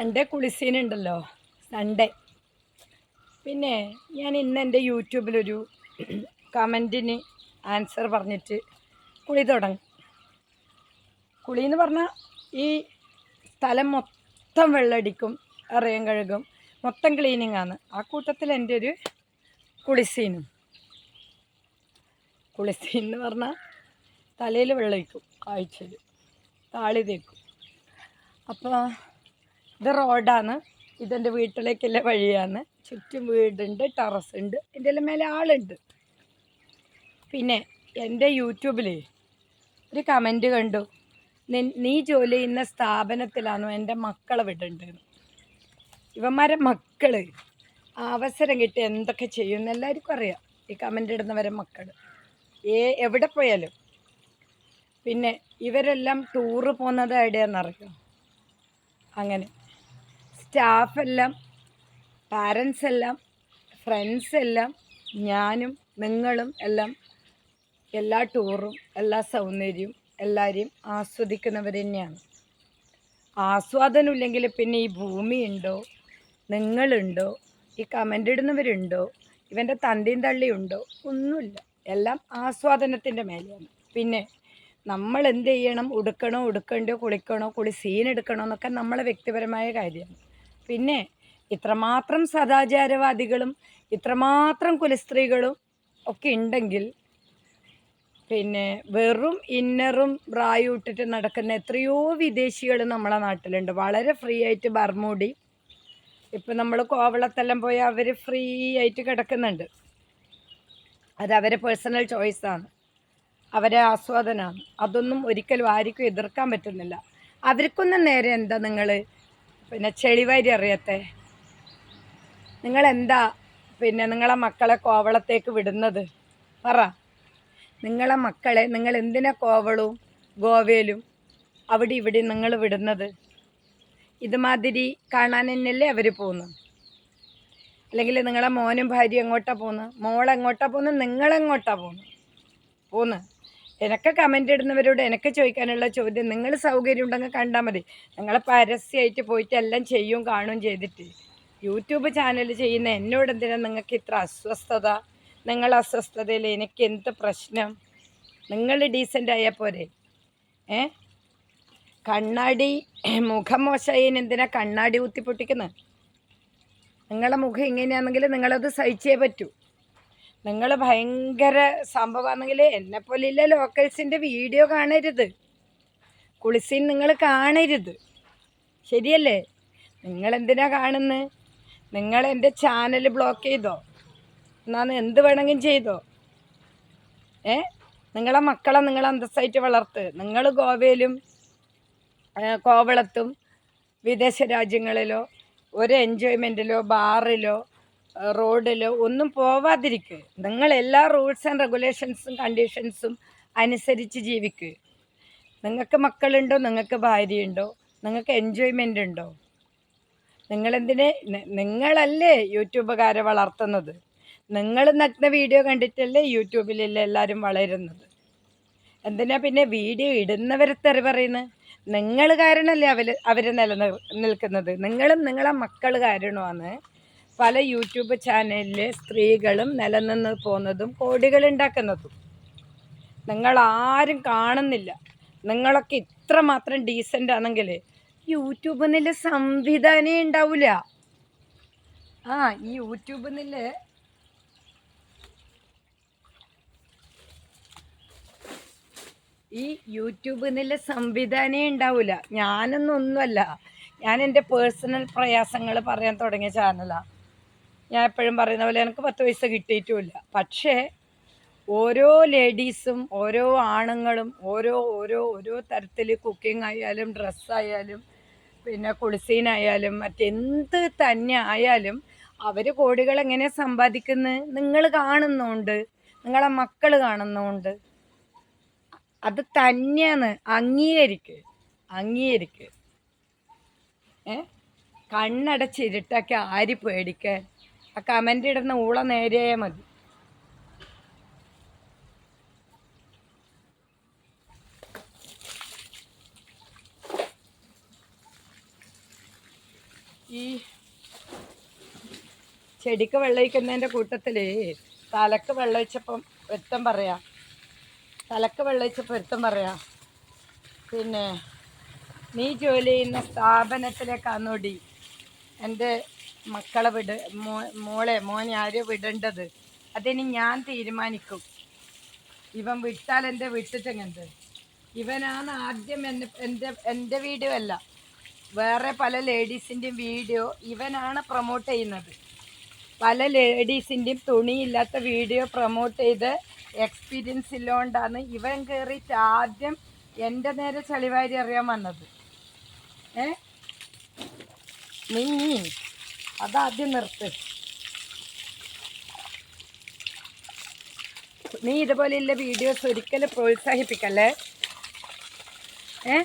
Sunday കുളിസീനുണ്ടല്ലോ. Sunday പിന്നെ ഞാൻ ഇന്ന് എന്റെ യൂട്യൂബിലൊരു കമന്റിന് ആൻസർ പറഞ്ഞിട്ട് കുളി തുടങ്ങി. കുളി എന്ന് പറഞ്ഞാൽ ഈ സ്ഥലം മൊത്തം വെള്ളടിക്കും അറിയാൻ കഴുകും മൊത്തം ക്ലീനിങ് ആണ് ആ കൂട്ടത്തിൽ എന്റെ ഒരു കുളിസീനും. കുളിസീൻ എന്ന് പറഞ്ഞാൽ തലയിൽ വെള്ളം ഒഴിക്കും ആഴ്ചയിൽ താളി തേക്കും അപ്പോൾ ഇത് റോഡാണ്. ഇതെന്റെ വീട്ടിലേക്കുള്ള വഴിയാണ്. ചുറ്റും വീടുണ്ട് ടെറസ് ഉണ്ട്. എന്റെ എല്ലാം മേലെ ആളുണ്ട്. പിന്നെ എന്റെ യൂട്യൂബിൽ ഒരു കമന്റ് കണ്ടു. നീ ജോലി ചെയ്യുന്ന സ്ഥാപനത്തിലാണോ എന്റെ മക്കളെ വിടേണ്ടത് ഇവന്മാരെ മക്കൾ അവസരം കിട്ടി എന്തൊക്കെ ചെയ്യുമെന്ന് എല്ലാവർക്കും അറിയാം. ഈ കമന്റ് ഇടുന്നവരെ മക്കൾ ഏ എവിടെ പോയാലും. പിന്നെ ഇവരെല്ലാം ടൂറ് പോകുന്നത് എവിടെയാണെന്നറിയോ അങ്ങനെ. സ്റ്റാഫെല്ലാം പാരൻസ് എല്ലാം ഫ്രണ്ട്സ് എല്ലാം ഞാനും നിങ്ങളും എല്ലാം എല്ലാ ടൂറും എല്ലാ സൗന്ദര്യവും എല്ലാവരെയും ആസ്വദിക്കുന്നവർ തന്നെയാണ്. ആസ്വാദനമില്ലെങ്കിൽ പിന്നെ ഈ ഭൂമിയുണ്ടോ? നിങ്ങളുണ്ടോ? ഈ കമന്റ് ഇടുന്നവരുണ്ടോ ഇവന്റെ തണ്ടിയും തള്ളിയുണ്ടോ? ഒന്നുമില്ല. എല്ലാം ആസ്വാദനത്തിന്റെ മേലെയാണ്. പിന്നെ നമ്മൾ എന്ത് ചെയ്യണം? ഉടുക്കണോ ഉടുക്കണ്ടോ കുളിക്കണോ കുളി സീൻ എടുക്കണോ എന്നൊക്കെ നമ്മളെ വ്യക്തിപരമായ കാര്യമാണ്. പിന്നെ ഇത്രമാത്രം സദാചാരവാദികളും ഇത്രമാത്രം കുലസ്ത്രീകളും ഒക്കെ ഉണ്ടെങ്കിൽ പിന്നെ വെറും ഇന്നറും ബ്രായും ഇട്ടിട്ട് നടക്കുന്ന എത്രയോ വിദേശികൾ നമ്മളെ നാട്ടിലുണ്ട്. വളരെ ഫ്രീ ആയിട്ട് ബർമൂടി. ഇപ്പം നമ്മൾ കോവളത്തെല്ലാം പോയാൽ അവർ ഫ്രീ ആയിട്ട് കിടക്കുന്നുണ്ട്. അത് അവരെ പേഴ്സണൽ ചോയ്സാണ് അവരെ ആസ്വാദനമാണ് അതൊന്നും ഒരിക്കലും ആർക്കും എതിർക്കാൻ പറ്റുന്നില്ല. അവർക്കൊന്നും നേരെ എന്താ നിങ്ങൾ പിന്നെ ചെളിവാരി അറിയത്തെ നിങ്ങളെന്താ പിന്നെ നിങ്ങളെ മക്കളെ കോവളത്തേക്ക് വിടുന്നത്? പറ. നിങ്ങളെ മക്കളെ നിങ്ങൾ എന്തിനാ കോവളും ഗോവയിലും അവിടെ ഇവിടെ നിങ്ങൾ വിടുന്നത്? ഇതുമാതിരി കാണാൻ തന്നെയല്ലേ അവർ പോകുന്നത്? അല്ലെങ്കിൽ നിങ്ങളെ മോനും ഭാര്യയും എങ്ങോട്ടാണ് പോകുന്നത്? മോളെങ്ങോട്ടാണ് പോകുന്നത്? നിങ്ങളെങ്ങോട്ടാണ് പോകുന്നത്? പോകുന്നത്? എനക്ക് കമന്റ് ഇടുന്നവരോട് എനിക്ക് ചോദിക്കാനുള്ള ചോദ്യം നിങ്ങൾ സൗകര്യം ഉണ്ടെങ്കിൽ കണ്ടാൽ മതി. നിങ്ങൾ പരസ്യമായിട്ട് പോയിട്ട് എല്ലാം ചെയ്യും കാണും ചെയ്തിട്ട്. യൂട്യൂബ് ചാനൽ ചെയ്യുന്ന എന്നോട് എന്തിനാണ് നിങ്ങൾക്ക് ഇത്ര അസ്വസ്ഥത? നിങ്ങൾ അസ്വസ്ഥതയിൽ എനിക്ക് എന്ത് പ്രശ്നം? നിങ്ങൾ ഡീസന്റ് ആയാൽ പോരെ. ഏ? കണ്ണാടി മുഖം മോശമായതിന് എന്തിനാ കണ്ണാടി കുത്തി പൊട്ടിക്കുന്നത് നിങ്ങളെ മുഖം ഇങ്ങനെയാണെങ്കിൽ നിങ്ങളത് സഹിച്ചേ പറ്റൂ. നിങ്ങൾ ഭയങ്കര സംഭവമാണെങ്കിൽ എന്നെപ്പോലെയുള്ള ലോക്കൽസിന്റെ വീഡിയോ കാണരുത്. കുളിസിൻ നിങ്ങൾ കാണരുത്. ശരിയല്ലേ? നിങ്ങൾ എന്തിനാ കാണുന്നത് നിങ്ങൾ എന്റെ ചാനൽ ബ്ലോക്ക് ചെയ്തോ? എന്നാന്ന് എന്ത് വേണമെങ്കിലും ചെയ്തോ? ഏ? നിങ്ങളെ മക്കളെ നിങ്ങൾ അന്തസ്സായിട്ട് വളർത്ത്. നിങ്ങൾ ഗോവയിലും കോവളത്തും വിദേശ രാജ്യങ്ങളിലോ ഒരു എൻജോയ്മെന്റിലോ ബാറിലോ ആ, റോഡിലോ ഒന്നും പോവാതിരിക്കുക നിങ്ങൾ എല്ലാ റൂൾസ് ആൻഡ് റെഗുലേഷൻസും കണ്ടീഷൻസും അനുസരിച്ച് ജീവിക്കുക നിങ്ങൾക്ക് മക്കളുണ്ടോ? നിങ്ങൾക്ക് ഭാര്യയുണ്ടോ? നിങ്ങൾക്ക് എൻജോയ്മെന്റ് ഉണ്ടോ? നിങ്ങളെന്തിനെ? നിങ്ങളല്ലേ യൂട്യൂബുകാരെ വളർത്തുന്നത്. നിങ്ങൾ നഗ്ന വീഡിയോ കണ്ടിട്ടല്ലേ യൂട്യൂബിലല്ലേ എല്ലാവരും വളരുന്നത്. എന്തിനാ പിന്നെ വീഡിയോ ഇടുന്നവരെ തെറി പറയുന്നത് നിങ്ങൾ കാരണമല്ലേ അവർ അവർ നിലനിർ നിൽക്കുന്നത്. നിങ്ങളും നിങ്ങളെ മക്കൾ കാരണമാണ്. പല യൂട്യൂബ് ചാനലിലെ സ്ത്രീകളും നിലനിന്ന് പോകുന്നതും കോടികൾ ഉണ്ടാക്കുന്നതും. നിങ്ങൾ ആരും കാണുന്നില്ല. നിങ്ങളൊക്കെ ഇത്ര മാത്രം ഡീസന്റ് ആണെങ്കിൽ യൂട്യൂബ് നില സംവിധാനേ ഉണ്ടാവില്ല ആ ഈ യൂട്യൂബ് നില ഈ യൂട്യൂബ് നില സംവിധാനേ ഉണ്ടാവില്ല ഞാനൊന്നും ഒന്നുമല്ല. ഞാൻ എന്റെ പേഴ്സണൽ പ്രയാസങ്ങൾ പറയാൻ തുടങ്ങിയ ചാനലാണ് ഞാൻ എപ്പോഴും പറയുന്ന പോലെ എനിക്ക് പത്ത് പൈസ കിട്ടിയിട്ടുമില്ല. പക്ഷേ ഓരോ ലേഡീസും ഓരോ ആണുങ്ങളും ഓരോ ഓരോ ഓരോ തരത്തിൽ കുക്കിംഗ് ആയാലും ഡ്രസ്സായാലും പിന്നെ കുളിസീനായാലും മറ്റെന്ത് തന്നെ ആയാലും അവർ കോടികൾ എങ്ങനെ സമ്പാദിക്കുന്നത് നിങ്ങൾ കാണുന്നുണ്ട്. നിങ്ങളെ മക്കൾ കാണുന്നുണ്ട്. അത് തന്നെയാണ് അംഗീകരിക്ക് അംഗീകരിക്ക്. ഏ? കണ്ണടച്ചിരുട്ടൊക്കെ ആര് പേടിക്കാൻ? ആ കമന്റ് ഇടുന്ന ഊള നേരെയേ മതി. ഈ ചെടിക്ക് വെള്ളയിക്കുന്നതിന്റെ കൂട്ടത്തിൽ തലക്ക് വെള്ളയിച്ചപ്പം വ്യക്തം പറയാ. തലക്ക് വെള്ളയിച്ചപ്പം വ്യക്തം പറയാ പിന്നെ നീ ജോലി ചെയ്യുന്ന സ്ഥാപനത്തിലേക്കാന്നോടി എന്റെ മക്കളെ വിട മോളെ മോനെ ആര് വിടേണ്ടത്? അതിന് ഞാൻ തീരുമാനിക്കും. ഇവൻ വിട്ടാൽ എന്റെ വിട്ടിട്ടെങ്ങനത് ഇവനാണ് ആദ്യം എന്നെ എന്റെ എന്റെ വീഡിയോ അല്ല. വേറെ പല ലേഡീസിന്റെയും വീഡിയോ ഇവനാണ് പ്രൊമോട്ട് ചെയ്യുന്നത്. പല ലേഡീസിന്റെയും തുണിയില്ലാത്ത വീഡിയോ പ്രൊമോട്ട് ചെയ്ത് എക്സ്പീരിയൻസ് ഇല്ലോണ്ടാണ് ഇവൻ കയറിയിട്ട് ആദ്യം എന്റെ നേരെ ചളിവാരി അറിയാൻ വന്നത്. ഏ? നീ അതാദ്യം നിർത്ത്. നീ ഇതുപോലെയുള്ള വീഡിയോസ് ഒരിക്കലും പ്രോത്സാഹിപ്പിക്കല്ലേ? ഏ?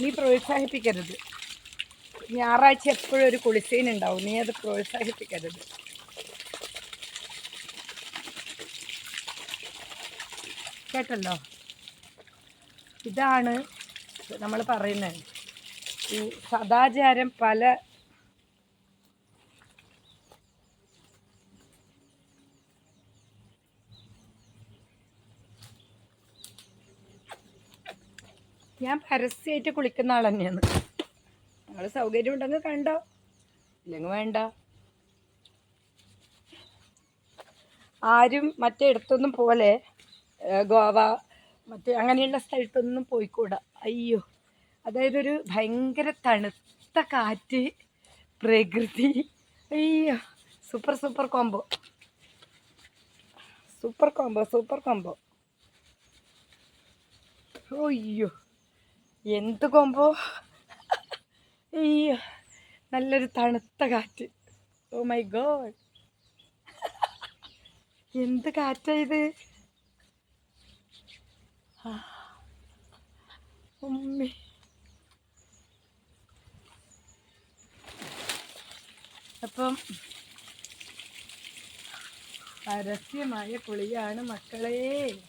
നീ പ്രോത്സാഹിപ്പിക്കരുത്. ഞായറാഴ്ച എപ്പോഴും ഒരു കുളിസീൻ ഉണ്ടാവും. നീ അത് പ്രോത്സാഹിപ്പിക്കരുത്. കേട്ടല്ലോ? ഇതാണ് നമ്മൾ പറയുന്നത്. ഈ സദാചാരം പല ഞാൻ പരസ്യമായിട്ട് കുളിക്കുന്ന ആൾ തന്നെയാണ്. നിങ്ങൾ സൗകര്യം ഉണ്ടെങ്കിൽ കണ്ടോ? ഇല്ലെങ്കിൽ വേണ്ട. ആരും മറ്റേ ഇടത്തൊന്നും പോലെ ഗോവ മറ്റേ അങ്ങനെയുള്ള സ്ഥലത്തൊന്നും പോയിക്കൂടാ. അയ്യോ. അതായത് ഒരു ഭയങ്കര തണുത്ത കാറ്റ് പ്രകൃതി. അയ്യോ. Super super combo. Super combo super combo. അയ്യോ. എന്ത് കോംബോ? അയ്യോ. നല്ലൊരു തണുത്ത കാറ്റ്. Oh my god. എന്ത് കാറ്റാ ഇത് ആ. ഉമ്മി. അപ്പം പരസ്യമായ കുളിയാണ് മക്കളെ.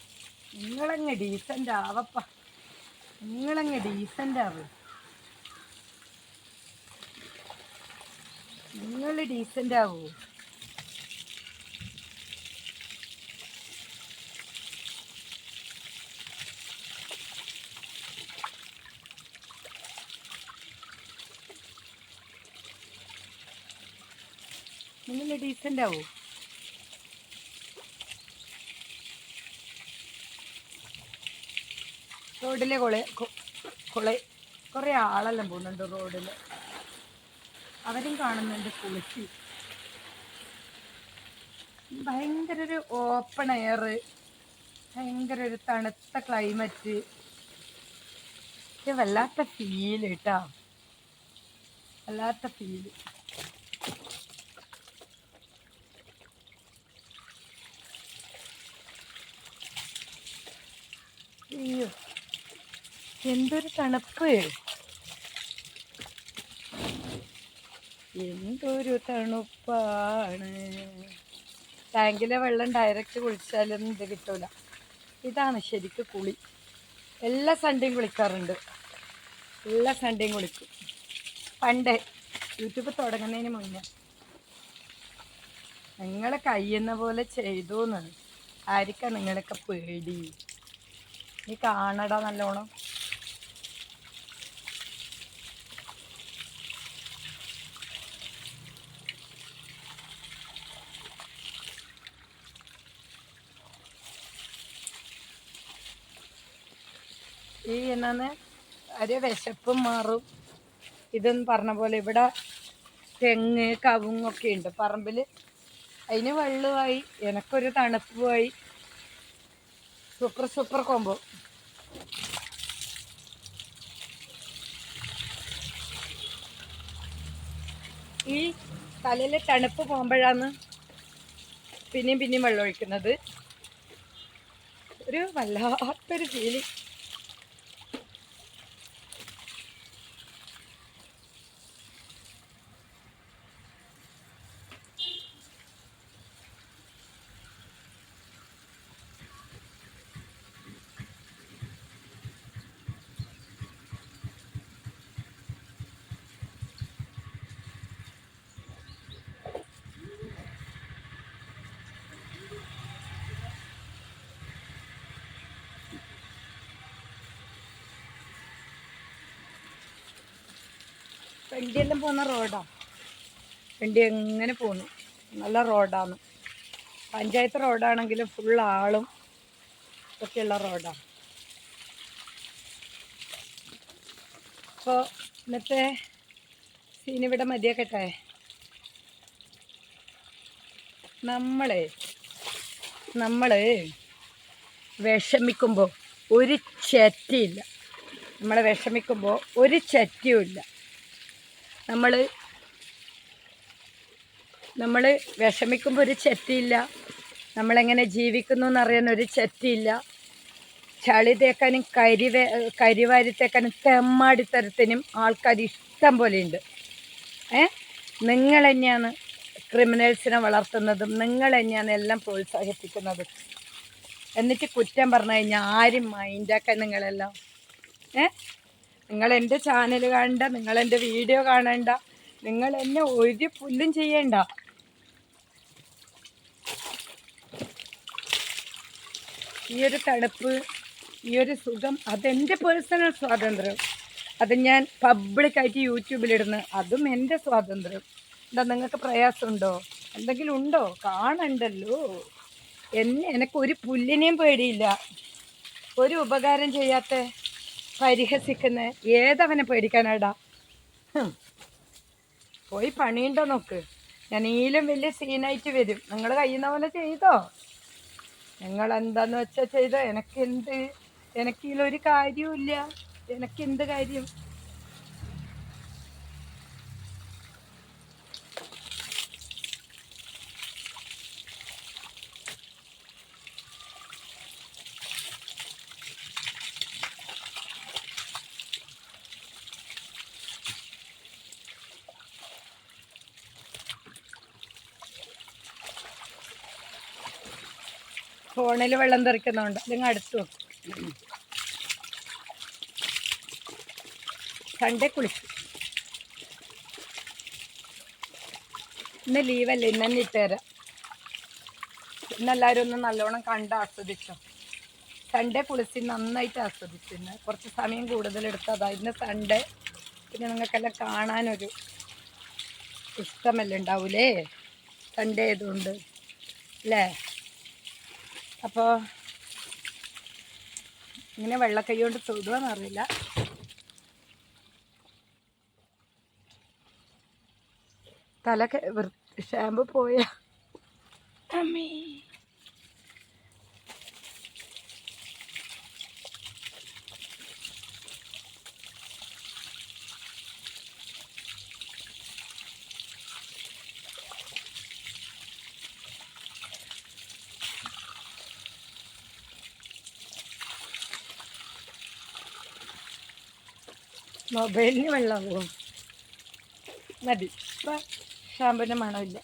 നിങ്ങളങ്ങ് ഡീസന്റ് ആവപ്പ. നിങ്ങളങ്ങ് ഡീസന്റ് ആവ്. നിങ്ങൾ ഡീസന്റ് ആവൂ. നിങ്ങൾ ഡീസന്റ് ആവോ. റോഡിലെ കൊളെ കൊളെ കുറേ ആളെല്ലാം പോകുന്നുണ്ട് റോഡിൽ അവരും കാണുന്നുണ്ട് കുളിച്ച്. ഭയങ്കര ഒരു ഓപ്പൺ എയർ ഭയങ്കര ഒരു തണുത്ത ക്ലൈമറ്റ് വല്ലാത്ത ഫീൽ കേട്ടോ വല്ലാത്ത ഫീൽ അയ്യോ എന്തൊരു തണുപ്പ്. എന്തൊരു തണുപ്പാണ്. ടാങ്കിലെ വെള്ളം ഡയറക്റ്റ് കുളിച്ചാലൊന്നും ഇത് കിട്ടൂല. ഇതാണ് ശരിക്ക് കുളി. എല്ലാ സൺഡേയും കുളിക്കാറുണ്ട്. എല്ലാ സൺഡേയും കുളിക്കും. പണ്ട് യൂട്യൂബ് തുടങ്ങുന്നതിന് മുന്നേ നിങ്ങളെ കഴിയുന്ന പോലെ ചെയ്തു എന്നാണ് ആയിരിക്കാം നിങ്ങളൊക്കെ പേടി? നീ കാണടാ നല്ലോണം. ഈ എന്നാന്ന് ഒരു വിശപ്പും മാറും. ഇതെന്ന് പറഞ്ഞ പോലെ ഇവിടെ തെങ്ങ് കവുങ്ങൊക്കെ ഉണ്ട്. പറമ്പിൽ അതിന് വെള്ളമായി എനക്കൊരു പോയി സൂപ്പർ സൂപ്പർ കോമ്പോ ഈ തലയിൽ തണുപ്പ് പോകുമ്പോഴാണ് പിന്നെയും പിന്നെയും വെള്ളം ഒഴിക്കുന്നത്. ഒരു വല്ലാത്തൊരു ഫീലിംഗ് വണ്ടിയെല്ലാം പോകുന്ന റോഡാ. വണ്ടി എങ്ങനെ പോന്നു നല്ല റോഡാണ് പഞ്ചായത്ത് റോഡാണെങ്കിലും ഫുൾ ആളും ഒക്കെയുള്ള റോഡാണ് അപ്പോൾ ഇന്നത്തെ സീനിവിടെ മതിയാക്കട്ടെ? നമ്മളെ നമ്മൾ വിഷമിക്കുമ്പോൾ ഒരു ചറ്റിയില്ല. നമ്മളെ വിഷമിക്കുമ്പോൾ ഒരു ചെറ്റിയുമില്ല. നമ്മൾ നമ്മൾ വിഷമിക്കുമ്പോൾ ഒരു ചെറ്റിയില്ല നമ്മളെങ്ങനെ ജീവിക്കുന്നു എന്നറിയാൻ ഒരു ചെറ്റിയില്ല ചളി തേക്കാനും കരി കരിവാരി തേക്കാനും തെമ്മാടിത്തരത്തിനും ആൾക്കാർ ഇഷ്ടം പോലെയുണ്ട്. ഏ? നിങ്ങൾ തന്നെയാണ് ക്രിമിനൽസിനെ വളർത്തുന്നതും നിങ്ങൾ തന്നെയാണ് എല്ലാം പ്രോത്സാഹിപ്പിക്കുന്നതും. എന്നിട്ട് കുറ്റം പറഞ്ഞു കഴിഞ്ഞാൽ ആരും മൈൻഡാക്കാൻ നിങ്ങളെല്ലാം. ഏ? നിങ്ങൾ എന്റെ ചാനൽ കാണണ്ട നിങ്ങൾ എന്റെ വീഡിയോ കാണണ്ട നിങ്ങൾ എന്നെ ഒരു പുല്ലും ചെയ്യണ്ട. ഈ ഒരു തണുപ്പ് ഈ ഒരു സുഖം അതെന്റെ പേഴ്സണൽ സ്വാതന്ത്ര്യം. അത് ഞാൻ പബ്ലിക്കായിട്ട് യൂട്യൂബിലിടുന്നു അതും എന്റെ സ്വാതന്ത്ര്യം. എന്താ നിങ്ങൾക്ക് പ്രയാസമുണ്ടോ? എന്തെങ്കിലും ഉണ്ടോ? കാണണ്ടല്ലോ. എന്നെ എനിക്കൊരു പുല്ലിനെയും പേടിയില്ല. ഒരു ഉപകാരം ചെയ്യാത്ത? പരിഹസിക്കുന്ന? ഏതവനെ പേടിക്കാനാടാ? പോയി പണിയുണ്ടോ നോക്ക്. ഞാൻ ഈലും വലിയ സീനായിട്ട് വരും. നിങ്ങൾ കഴിയുന്ന പോലെ ചെയ്തോ? നിങ്ങൾ എന്താന്ന് വെച്ചാൽ ചെയ്തോ? എനക്കെന്ത്? എനക്കിലൊരു കാര്യവുമില്ല. എനക്കെന്ത് കാര്യം? ഫോണിൽ വെള്ളം തെറിക്കുന്നുണ്ട് അല്ലെങ്കിൽ അടുത്ത് സൺഡേ കുളിച്ചു. ഇന്ന് ലീവല്ലേ ഇന്ന് തന്നെ ഇട്ടുതരാം ഇന്നെല്ലാവരും ഒന്ന് നല്ലോണം കണ്ട് ആസ്വദിച്ചോ. സൺഡേ കുളിച്ച് നന്നായിട്ട് ആസ്വദിച്ചു ഇന്ന്. കുറച്ച് സമയം കൂടുതൽ എടുത്തതാ ഇന്ന് സൺഡേ. പിന്നെ നിങ്ങൾക്കെല്ലാം കാണാനൊരു ഇഷ്ടമല്ലേ ഉണ്ടാവൂലേ? സൺഡേ ആയതുകൊണ്ട്. അല്ലേ? അപ്പോൾ ഇങ്ങനെ വെള്ളക്കൈ കൊണ്ട് തൊടുകയെന്ന് അറിയില്ല. തല ഷാമ്പു പോയ. അമ്മേ. മൊബൈലിന് വെള്ളം പോകും മതി. ഇപ്പം ഷാമ്പുവിന്റെ മണമില്ല.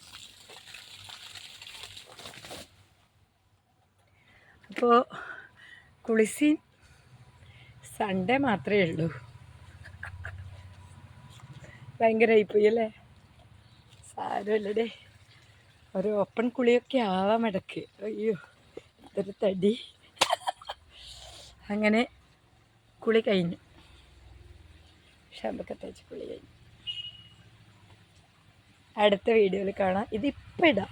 അപ്പോൾ കുളിസി സൺഡേ മാത്രമേ ഉള്ളൂ. ഭയങ്കരമായിപ്പോയി അല്ലേ? സാരമല്ലേ ഒരു ഓപ്പൺ കുളിയൊക്കെ ആവാം ഇടയ്ക്ക്. അയ്യോ ഇതൊരു തടി. അങ്ങനെ കുളി കഴിഞ്ഞു. ഷാമ്പൊക്കെ തേച്ച് കുളി കഴിഞ്ഞു അടുത്ത വീഡിയോയിൽ കാണാം. ഇതിപ്പോൾ ഇടാം.